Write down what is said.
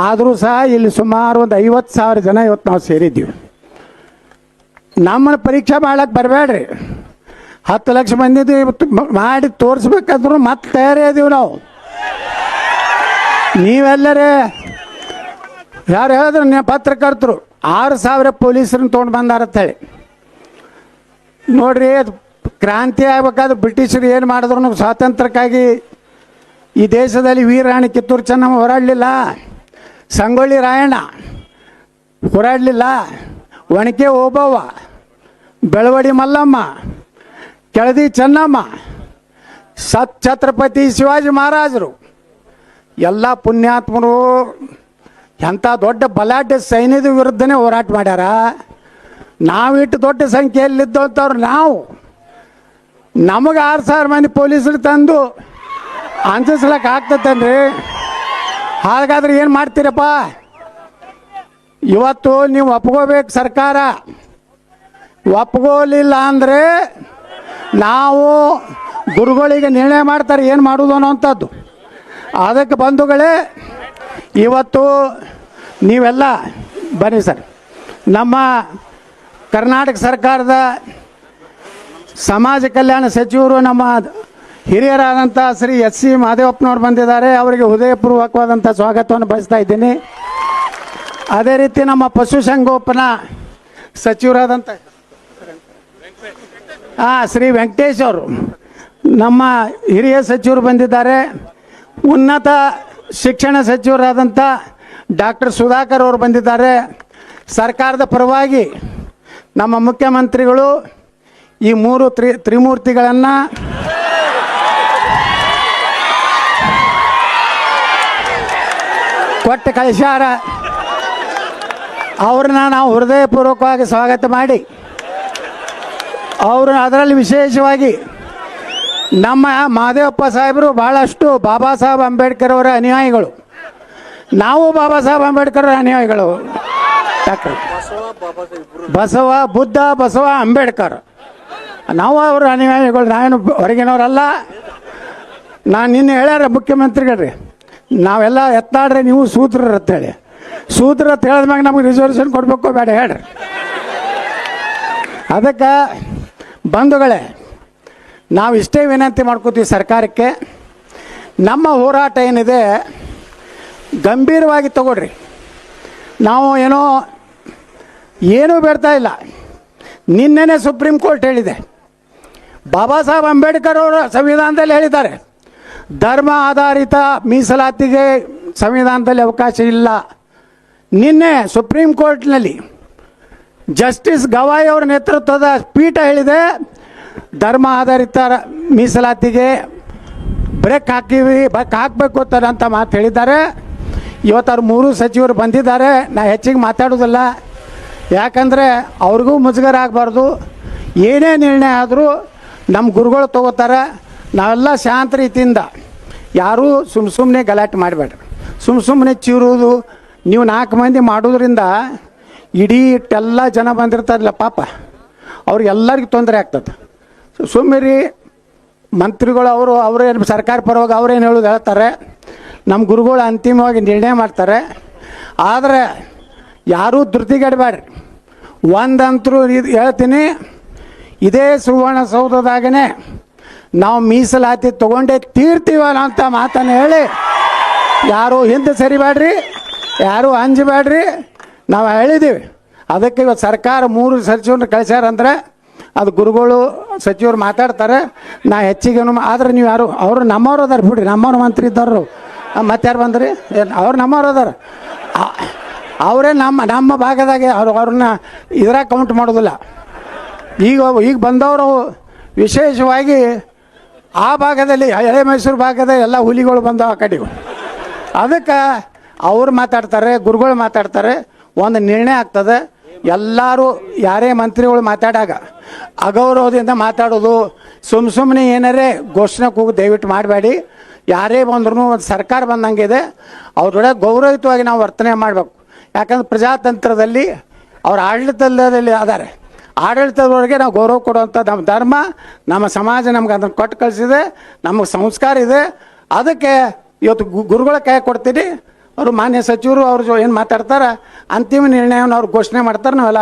ಆದರೂ ಸಹ ಇಲ್ಲಿ ಸುಮಾರು ಒಂದು ಐವತ್ತು ಸಾವಿರ ಜನ ಇವತ್ತು ನಾವು ಸೇರಿದ್ದೀವಿ. ನಮ್ಮನ್ನು ಪರೀಕ್ಷೆ ಮಾಡೋಕ್ಕೆ ಬರಬೇಡ್ರಿ. ಹತ್ತು ಲಕ್ಷ ಮಂದಿದ್ದು ಇವತ್ತು ಮಾಡಿ ತೋರಿಸ್ಬೇಕಾದ್ರೂ ಮತ್ತೆ ತಯಾರಿ ಇದೀವಿ ನಾವು. ನೀವೆಲ್ಲರೇ, ಯಾರು ಹೇಳಿದ್ರು ನೀವು ಪತ್ರಕರ್ತರು, ಆರು ಸಾವಿರ ಪೊಲೀಸರನ್ನ ತೊಗೊಂಡು ಬಂದಾರತ್ತ ಹೇಳಿ. ನೋಡ್ರಿ, ಅದು ಕ್ರಾಂತಿ ಆಗ್ಬೇಕಾದ್ರೆ ಬ್ರಿಟಿಷರು ಏನು ಮಾಡಿದ್ರು, ಸ್ವಾತಂತ್ರ್ಯಕ್ಕಾಗಿ ಈ ದೇಶದಲ್ಲಿ ವೀರಾಣಿ ಕಿತ್ತೂರು ಚೆನ್ನಮ್ಮ ಹೋರಾಡಲಿಲ್ಲ. ಸಂಗೊಳ್ಳಿ ರಾಯಣ್ಣ, ಹೋರಾಡಲಿಲ್ಲ, ಒಣಕೆ ಓಬವ್ವ, ಬೆಳವಡಿ ಮಲ್ಲಮ್ಮ, ಕೆಳದಿ ಚೆನ್ನಮ್ಮ, ಸತ್ ಛತ್ರಪತಿ ಶಿವಾಜಿ ಮಹಾರಾಜರು, ಎಲ್ಲ ಪುಣ್ಯಾತ್ಮರು, ಎಂಥ ದೊಡ್ಡ ಬಲಾಢ್ಯ ಸೈನ್ಯದ ವಿರುದ್ಧನೇ ಹೋರಾಟ ಮಾಡ್ಯಾರ. ನಾವಿಟ್ಟು ದೊಡ್ಡ ಸಂಖ್ಯೆಯಲ್ಲಿದ್ದಂಥವ್ರು ನಾವು. ನಮಗೆ ಆರು ಸಾವಿರ ಮಂದಿ ಪೊಲೀಸರು ತಂದು ಅಂಜಿಸ್ಲಕ್ಕೆ ಆಗ್ತತನ್ರಿ ಹಾಗಾದ್ರೆ ಏನು ಮಾಡ್ತೀರಪ್ಪ? ಇವತ್ತು ನೀವು ಒಪ್ಕೋಬೇಕು ಸರ್ಕಾರ. ಒಪ್ಕೋಲಿಲ್ಲ ಅಂದರೆ ನಾವು ಗುರುಗಳಿಗೆ ನಿರ್ಣಯ ಮಾಡ್ತಾರೆ ಏನು ಮಾಡೋದು ಅನ್ನೋವಂಥದ್ದು ಅದಕ್ಕೆ ಬಂಧುಗಳೇ, ಇವತ್ತು ನೀವೆಲ್ಲ ಬನ್ನಿ ಸರ್. ನಮ್ಮ ಕರ್ನಾಟಕ ಸರ್ಕಾರದ ಸಮಾಜ ಕಲ್ಯಾಣ ಸಚಿವರು ನಮ್ಮ ಹಿರಿಯರಾದಂಥ ಶ್ರೀ ಎಸ್ ಸಿ ಮಹದೇವಪ್ಪನವ್ರು ಬಂದಿದ್ದಾರೆ. ಅವರಿಗೆ ಹೃದಯಪೂರ್ವಕವಾದಂಥ ಸ್ವಾಗತವನ್ನು ಬಯಸ್ತಾ ಇದ್ದೀನಿ. ಅದೇ ರೀತಿ ನಮ್ಮ ಪಶುಸಂಗೋಪನಾ ಸಚಿವರಾದಂಥ ಹಾಂ ಶ್ರೀ ವೆಂಕಟೇಶ್ ಅವರು, ನಮ್ಮ ಹಿರಿಯ ಸಚಿವರು ಬಂದಿದ್ದಾರೆ. ಉನ್ನತ ಶಿಕ್ಷಣ ಸಚಿವರಾದಂಥ ಡಾಕ್ಟರ್ ಸುಧಾಕರ್ ಅವರು ಬಂದಿದ್ದಾರೆ. ಸರ್ಕಾರದ ಪರವಾಗಿ ನಮ್ಮ ಮುಖ್ಯಮಂತ್ರಿಗಳು ಈ ಮೂರು ತ್ರಿ, ತ್ರಿಮೂರ್ತಿಗಳನ್ನು ಕೊಟ್ಟು ಕಳಿಸ್ಯಾರ ಅವ್ರನ್ನ ನಾವು ಹೃದಯಪೂರ್ವಕವಾಗಿ ಸ್ವಾಗತ ಮಾಡಿ ಅವರು ಅದರಲ್ಲಿ ವಿಶೇಷವಾಗಿ ನಮ್ಮ ಮಹದೇವಪ್ಪ ಸಾಹೇಬರು ಭಾಳಷ್ಟು ಬಾಬಾ ಸಾಹೇಬ್ ಅಂಬೇಡ್ಕರ್ ಅವರ ಅನುಯಾಯಿಗಳು. ನಾವು ಬಾಬಾ ಸಾಹೇಬ್ ಅಂಬೇಡ್ಕರ್ ಅವರ ಅನುಯಾಯಿಗಳು. ಬಸವ, ಬುದ್ಧ, ಬಸವ ಅಂಬೇಡ್ಕರ್. ನಾವು ಅವರ ಅನುಯಾಯಿಗಳು, ನಾವೇನು ಹೊರಗಿನವರಲ್ಲ. ನಾನು ನಿನ್ನೆ ಹೇಳ್ಯಾರ ಮುಖ್ಯಮಂತ್ರಿಗಳ್ರಿ. ನಾವೆಲ್ಲ ಎತ್ತಾಡ್ರೆ ನೀವು ಸೂತ್ರರು ಅಂತೇಳಿ ಸೂತ್ರ ಅಂತ ಹೇಳಿದ್ಮ್ಯಾಗ ನಮಗೆ ರಿಸರ್ವೇಷನ್ ಕೊಡಬೇಕು ಬೇಡ ಹೇಳ್ರಿ. ಅದಕ್ಕೆ ಬಂಧುಗಳೇ, ನಾವು ಇಷ್ಟೇ ವಿನಂತಿ ಮಾಡ್ಕೋತೀವಿ ಸರ್ಕಾರಕ್ಕೆ, ನಮ್ಮ ಹೋರಾಟ ಏನಿದೆ, ಗಂಭೀರವಾಗಿ ತಗೊಳ್ರಿ. ನಾವು ಏನೋ, ಏನೂ ಬೇಡ್ತಾ ಇಲ್ಲ. ನಿನ್ನೆನೇ ಸುಪ್ರೀಂ ಕೋರ್ಟ್ ಹೇಳಿದೆ. ಬಾಬಾ ಸಾಹೇಬ್ ಅಂಬೇಡ್ಕರ್ ಅವರು ಸಂವಿಧಾನದಲ್ಲಿ ಹೇಳಿದ್ದಾರೆ. ಧರ್ಮ ಆಧಾರಿತ ಮೀಸಲಾತಿಗೆ ಸಂವಿಧಾನದಲ್ಲಿ ಅವಕಾಶ ಇಲ್ಲ. ನಿನ್ನೆ ಸುಪ್ರೀಂ ಕೋರ್ಟ್ನಲ್ಲಿ ಜಸ್ಟಿಸ್ ಗವಾಯಿ ಅವರ ನೇತೃತ್ವದ ಪೀಠ ಹೇಳಿದೆ, ಧರ್ಮ ಆಧಾರಿತ ಮೀಸಲಾತಿಗೆ ಬ್ರೇಕ್ ಹಾಕಿವಿ, ಬ್ರೇಕ್ ಹಾಕಬೇಕು ಅಂತ ಮಾತು ಹೇಳಿದ್ದಾರೆ. ಇವತ್ತು ಅವ್ರು ಮೂರು ಸಚಿವರು ಬಂದಿದ್ದಾರೆ. ನಾ ಹೆಚ್ಚಿಗೆ ಮಾತಾಡೋದಿಲ್ಲ ಯಾಕಂದರೆ ಅವ್ರಿಗೂ ಮುಜುಗರ ಆಗಬಾರ್ದು. ಏನೇ ನಿರ್ಣಯ ಆದರೂ ನಮ್ಮ ಗುರುಗಳು ತಗೋತಾರೆ. ನಾವೆಲ್ಲ ಶಾಂತ ರೀತಿಯಿಂದ ಯಾರೂ ಸುಮ್ಮ ಸುಮ್ಮನೆ ಗಲಾಟೆ ಮಾಡಬೇಡ್ರಿ. ಸುಮ್ಮ ಸುಮ್ಮನೆ ಚೀರುವುದು, ನೀವು ನಾಲ್ಕು ಮಂದಿ ಮಾಡೋದ್ರಿಂದ ಇಡೀ ಇಟ್ಟೆಲ್ಲ ಜನ ಬಂದಿರ್ತಾರಲ್ಲ ಪಾಪ. ಅವ್ರಿಗೆಲ್ಲರಿಗೂ ತೊಂದರೆ ಆಗ್ತದೆ. ಸುಮ್ಮನೆ ಮಂತ್ರಿಗಳು ಅವರು ಅವರೇನು ಸರ್ಕಾರ ಪರವಾಗಿ ಅವ್ರೇನು ಹೇಳೋದು ಹೇಳ್ತಾರೆ, ನಮ್ಮ ಗುರುಗಳು ಅಂತಿಮವಾಗಿ ನಿರ್ಣಯ ಮಾಡ್ತಾರೆ. ಆದರೆ ಯಾರೂ ಧೃತಿಗೆಡಬೇಡ್ರಿ. ಒಂದಂತರೂ ಹೇಳ್ತೀನಿ, ಇದೇ ಸುವರ್ಣಸೌಧದಾಗನೇ ನಾವು ಮೀಸಲಾತಿ ತಗೊಂಡೇ ತೀರ್ತೀವಲ್ಲ ಅಂತ ಮಾತನ್ನು ಹೇಳಿ. ಯಾರು ಹಿಂದೆ ಸರಿಬೇಡ್ರಿ, ಯಾರು ಅಂಜಬೇಡ್ರಿ, ನಾವು ಹೇಳಿದ್ದೀವಿ ಅದಕ್ಕೆ ಇವತ್ತು ಸರ್ಕಾರ ಮೂರು ಸಚಿವರನ್ನ ಕಳಿಸ್ಯಾರಂದ್ರೆ ಅದು ಗುರುಗಳು, ಸಚಿವರು ಮಾತಾಡ್ತಾರೆ. ನಾ ಹೆಚ್ಚಿಗೆ ಆದ್ರೆ ನೀವು ಯಾರು, ಅವರು ನಮ್ಮವ್ರು ಅದಾರ ಬಿಡ್ರಿ, ನಮ್ಮವ್ರ ಮಂತ್ರಿ ಇದ್ದವ್ರು. ಮತ್ತೆ ಯಾರು ಬಂದ್ರಿ? ಏನು, ಅವ್ರು ನಮ್ಮವ್ರು ಅದಾರ. ಅವರೇ ನಮ್ಮ ನಮ್ಮ ಭಾಗದಾಗೆ ಅವ್ರು, ಅವ್ರನ್ನ ಇದ್ರಾಗ ಕೌಂಟ್ ಮಾಡೋದಿಲ್ಲ. ಈಗ ಈಗ ಬಂದವರು ವಿಶೇಷವಾಗಿ ಆ ಭಾಗದಲ್ಲಿ ಹಳೆ ಮೈಸೂರು ಭಾಗದ ಎಲ್ಲ ಹುಲಿಗಳು ಬಂದವು ಆ ಕಡೆಗೂ ಅದಕ್ಕೆ ಅವ್ರು ಮಾತಾಡ್ತಾರೆ, ಗುರುಗಳು ಮಾತಾಡ್ತಾರೆ, ಒಂದು ನಿರ್ಣಯ ಆಗ್ತದೆ. ಎಲ್ಲರೂ ಯಾರೇ ಮಂತ್ರಿಗಳು ಮಾತಾಡಾಗ ಅಗೌರವದಿಂದ ಮಾತಾಡೋದು ಸುಮ್ಮ ಸುಮ್ಮನೆ ಏನಾರೇ ಘೋಷಣೆ ಕೂಗು ದಯವಿಟ್ಟು ಮಾಡಬೇಡಿ. ಯಾರೇ ಬಂದ್ರೂ ಒಂದು ಸರ್ಕಾರ ಬಂದಂಗಿದೆ ಅವ್ರೊಡೆ ಗೌರವಯುತವಾಗಿ ನಾವು ವರ್ತನೆ ಮಾಡಬೇಕು. ಯಾಕಂದ್ರೆ ಪ್ರಜಾತಂತ್ರದಲ್ಲಿ ಅವ್ರ ಆಡಳಿತದಲ್ಲಿ ಅದಾರೆ ಆಡಳಿತದವರೆಗೆ ನಾವು ಗೌರವ ಕೊಡುವಂಥ ನಮ್ಮ ಧರ್ಮ, ನಮ್ಮ ಸಮಾಜ ನಮ್ಗೆ ಅದನ್ನು ಕೊಟ್ಟು ಕಳಿಸಿದೆ, ನಮಗೆ ಸಂಸ್ಕಾರ ಇದೆ. ಅದಕ್ಕೆ ಇವತ್ತು ಗುರುಗಳ ಕೈ ಕೊಡ್ತೀನಿ. ಅವರು ಮಾನ್ಯ ಸಚಿವರು, ಅವ್ರು ಏನು ಮಾತಾಡ್ತಾರೆ? ಅಂತಿಮ ನಿರ್ಣಯವನ್ನು ಅವ್ರು ಘೋಷಣೆ ಮಾಡ್ತಾರೆ, ನಾವೆಲ್ಲ